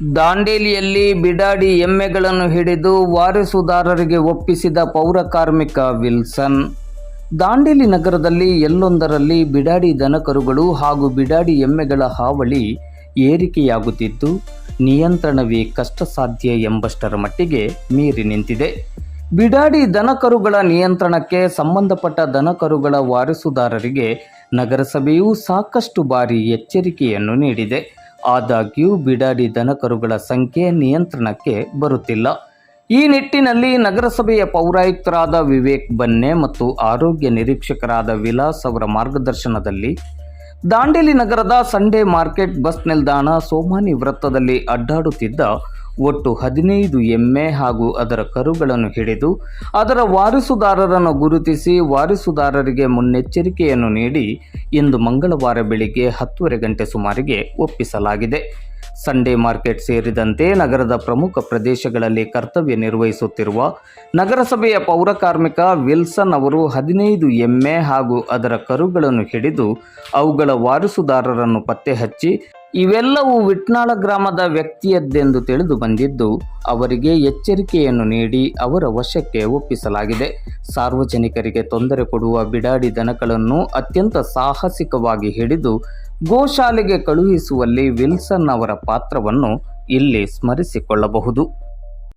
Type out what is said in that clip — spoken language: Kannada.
ದಾಂಡೇಲಿಯಲ್ಲಿ ಬಿಡಾಡಿ ಎಮ್ಮೆಗಳನ್ನು ಹಿಡಿದು ವಾರಸುದಾರರಿಗೆ ಒಪ್ಪಿಸಿದ ಪೌರ ಕಾರ್ಮಿಕ ವಿಲ್ಸನ್. ದಾಂಡೇಲಿ ನಗರದಲ್ಲಿ ಎಲ್ಲೊಂದರಲ್ಲಿ ಬಿಡಾಡಿ ದನಕರುಗಳು ಹಾಗೂ ಬಿಡಾಡಿ ಎಮ್ಮೆಗಳ ಹಾವಳಿ ಏರಿಕೆಯಾಗುತ್ತಿದ್ದು, ನಿಯಂತ್ರಣವೇ ಕಷ್ಟಸಾಧ್ಯ ಎಂಬಷ್ಟರ ಮಟ್ಟಿಗೆ ಮೀರಿ ನಿಂತಿದೆ. ಬಿಡಾಡಿ ದನಕರುಗಳ ನಿಯಂತ್ರಣಕ್ಕೆ ಸಂಬಂಧಪಟ್ಟ ದನಕರುಗಳ ವಾರಸುದಾರರಿಗೆ ನಗರಸಭೆಯು ಸಾಕಷ್ಟು ಬಾರಿ ಎಚ್ಚರಿಕೆಯನ್ನು ನೀಡಿದೆ. ಆದಾಗ್ಯೂ ಬಿಡಾಡಿ ದನಕರುಗಳ ಸಂಖ್ಯೆ ನಿಯಂತ್ರಣಕ್ಕೆ ಬರುತ್ತಿಲ್ಲ. ಈ ನಿಟ್ಟಿನಲ್ಲಿ ನಗರಸಭೆಯ ಪೌರಾಯುಕ್ತರಾದ ವಿವೇಕ್ ಬನ್ನೆ ಮತ್ತು ಆರೋಗ್ಯ ನಿರೀಕ್ಷಕರಾದ ವಿಲಾಸ್ ಅವರ ಮಾರ್ಗದರ್ಶನದಲ್ಲಿ ದಾಂಡೇಲಿ ನಗರದ ಸಂಡೇ ಮಾರ್ಕೆಟ್ ಬಸ್ ನಿಲ್ದಾಣ ಸೋಮಾನಿ ವೃತ್ತದಲ್ಲಿ ಅಡ್ಡಾಡುತ್ತಿದ್ದ ಒಟ್ಟು ಹದಿನೈದು ಎಮ್ಮೆ ಹಾಗೂ ಅದರ ಕರುಗಳನ್ನು ಹಿಡಿದು ಅದರ ವಾರಸುದಾರರನ್ನು ಗುರುತಿಸಿ ವಾರಸುದಾರರಿಗೆ ಮುನ್ನೆಚ್ಚರಿಕೆಯನ್ನು ನೀಡಿ ಇಂದು ಮಂಗಳವಾರ ಬೆಳಿಗ್ಗೆ ಹತ್ತುವರೆ ಗಂಟೆ ಸುಮಾರಿಗೆ ಒಪ್ಪಿಸಲಾಗಿದೆ. ಸಂಡೇ ಮಾರ್ಕೆಟ್ ಸೇರಿದಂತೆ ನಗರದ ಪ್ರಮುಖ ಪ್ರದೇಶಗಳಲ್ಲಿ ಕರ್ತವ್ಯ ನಿರ್ವಹಿಸುತ್ತಿರುವ ನಗರಸಭೆಯ ಪೌರಕಾರ್ಮಿಕ ವಿಲ್ಸನ್ ಅವರು ಹದಿನೈದು ಎಮ್ಮೆ ಹಾಗೂ ಅದರ ಕರುಗಳನ್ನು ಹಿಡಿದು ಅವುಗಳ ವಾರಸುದಾರರನ್ನು ಪತ್ತೆ ಹಚ್ಚಿ ಇವೆಲ್ಲವೂ ವಿಟ್ನಾಳ ಗ್ರಾಮದ ವ್ಯಕ್ತಿಯದ್ದೆಂದು ತಿಳಿದು ಬಂದಿದ್ದು, ಅವರಿಗೆ ಎಚ್ಚರಿಕೆಯನ್ನು ನೀಡಿ ಅವರ ವಶಕ್ಕೆ ಒಪ್ಪಿಸಲಾಗಿದೆ. ಸಾರ್ವಜನಿಕರಿಗೆ ತೊಂದರೆ ಕೊಡುವ ಬಿಡಾಡಿ ದನಗಳನ್ನು ಅತ್ಯಂತ ಸಾಹಸಿಕವಾಗಿ ಹಿಡಿದು ಗೋಶಾಲೆಗೆ ಕಳುಹಿಸುವಲ್ಲಿ ವಿಲ್ಸನ್ ಅವರ ಪಾತ್ರವನ್ನು ಇಲ್ಲಿ ಸ್ಮರಿಸಿಕೊಳ್ಳಬಹುದು.